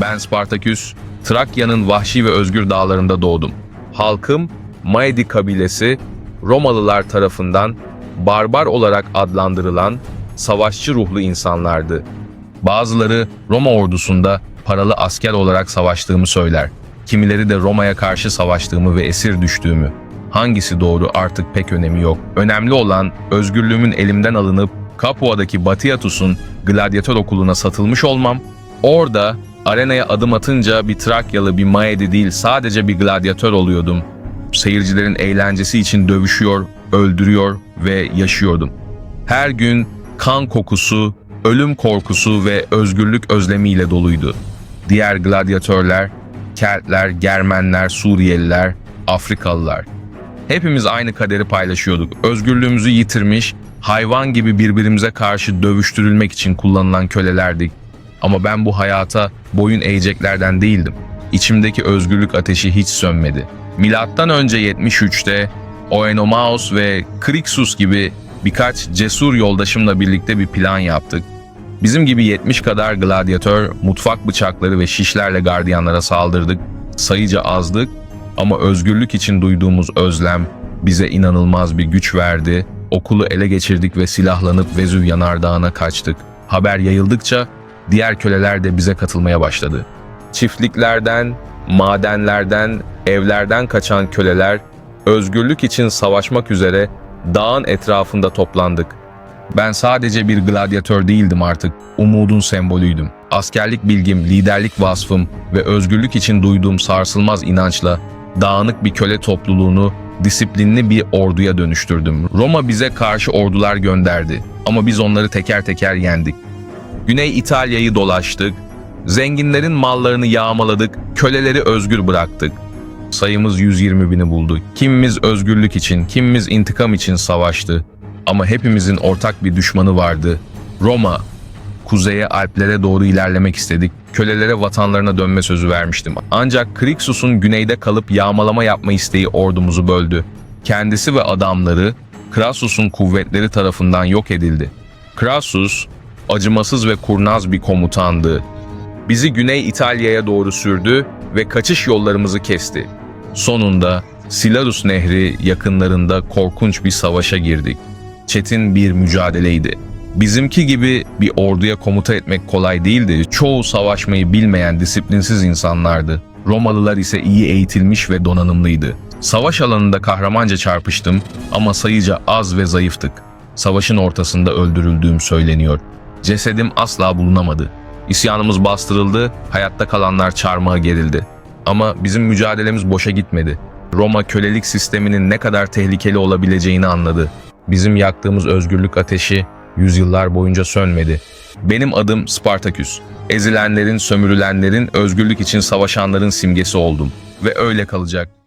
Ben Spartaküs, Trakya'nın vahşi ve özgür dağlarında doğdum. Halkım, Maedi kabilesi, Romalılar tarafından barbar olarak adlandırılan savaşçı ruhlu insanlardı. Bazıları Roma ordusunda paralı asker olarak savaştığımı söyler. Kimileri de Roma'ya karşı savaştığımı ve esir düştüğümü. Hangisi doğru artık pek önemi yok. Önemli olan özgürlüğümün elimden alınıp Capua'daki Batiatus'un gladyatör okuluna satılmış olmam. Orada arenaya adım atınca bir Trakyalı bir Maedi değil sadece bir gladyatör oluyordum. Seyircilerin eğlencesi için dövüşüyor, öldürüyor ve yaşıyordum. Her gün kan kokusu, ölüm korkusu ve özgürlük özlemiyle doluydu. Diğer gladyatörler, Keltler, Germenler, Suriyeliler, Afrikalılar. Hepimiz aynı kaderi paylaşıyorduk. Özgürlüğümüzü yitirmiş, hayvan gibi birbirimize karşı dövüştürülmek için kullanılan kölelerdik. Ama ben bu hayata boyun eğeceklerden değildim. İçimdeki özgürlük ateşi hiç sönmedi. Milattan önce 73'te Oenomaus ve Krixus gibi birkaç cesur yoldaşımla birlikte bir plan yaptık. Bizim gibi 70 kadar gladyatör, mutfak bıçakları ve şişlerle gardiyanlara saldırdık. Sayıca azdık ama özgürlük için duyduğumuz özlem bize inanılmaz bir güç verdi. Okulu ele geçirdik ve silahlanıp Vezüv yanardağına kaçtık. Haber yayıldıkça diğer köleler de bize katılmaya başladı. Çiftliklerden, madenlerden, evlerden kaçan köleler özgürlük için savaşmak üzere dağın etrafında toplandık. Ben sadece bir gladyatör değildim artık, umudun sembolüydüm. Askerlik bilgim, liderlik vasfım ve özgürlük için duyduğum sarsılmaz inançla dağınık bir köle topluluğunu disiplinli bir orduya dönüştürdüm. Roma bize karşı ordular gönderdi ama biz onları teker teker yendik. Güney İtalya'yı dolaştık, zenginlerin mallarını yağmaladık, köleleri özgür bıraktık. Sayımız 120 bini buldu. Kimimiz özgürlük için, kimimiz intikam için savaştı. Ama hepimizin ortak bir düşmanı vardı. Roma. Kuzeye Alplere doğru ilerlemek istedik. Kölelere vatanlarına dönme sözü vermiştim. Ancak Krixus'un güneyde kalıp yağmalama yapma isteği ordumuzu böldü. Kendisi ve adamları Crassus'un kuvvetleri tarafından yok edildi. Crassus, acımasız ve kurnaz bir komutandı. Bizi Güney İtalya'ya doğru sürdü ve kaçış yollarımızı kesti. Sonunda Silarus Nehri yakınlarında korkunç bir savaşa girdik. Çetin bir mücadeleydi. Bizimki gibi bir orduya komuta etmek kolay değildi. Çoğu savaşmayı bilmeyen disiplinsiz insanlardı. Romalılar ise iyi eğitilmiş ve donanımlıydı. Savaş alanında kahramanca çarpıştım ama sayıca az ve zayıftık. Savaşın ortasında öldürüldüğüm söyleniyor. Cesedim asla bulunamadı. İsyanımız bastırıldı, hayatta kalanlar çarmıha gerildi. Ama bizim mücadelemiz boşa gitmedi. Roma kölelik sisteminin ne kadar tehlikeli olabileceğini anladı. Bizim yaktığımız özgürlük ateşi yüzyıllar boyunca sönmedi. Benim adım Spartaküs. Ezilenlerin, sömürülenlerin, özgürlük için savaşanların simgesi oldum. Ve öyle kalacak.